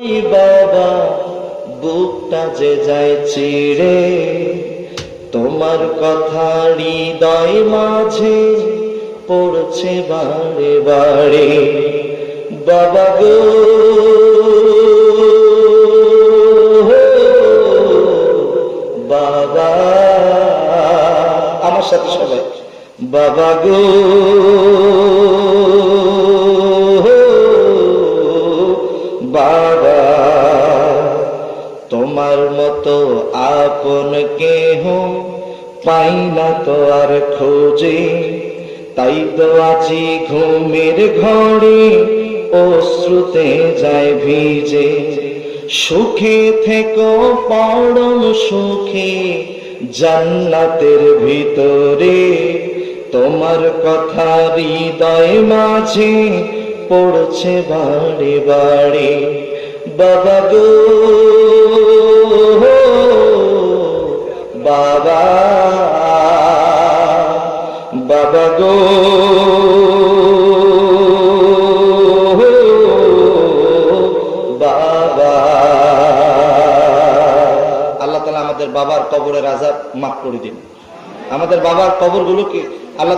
বাবা বুকটা যে যায় চিড়ে তোমার কথা হৃদয় মাঝে পড়ছে বারে বারে। বাবা গো বাবা। আমার সাথে সবাই। বাবা গো বাবা, তোমার মতো আপন কেহ পাই না তো আর খোঁজে। তাই তো আজি ঘুমের ঘরে, অশ্রুতে যায় ভিজে। সুখে থেকো, পরম সুখে, জান্নাতের ভিতরে। তোমার কথা হৃদয় মাঝে পড়ছে বাড়ি বাড়ি। বাবা গো, বাবা বাবা গো। আল্লাহ আমাদের বাবার কবরের আজাব মাফ করে দিন। আমাদের বাবার কবরগুলোকে আল্লাহ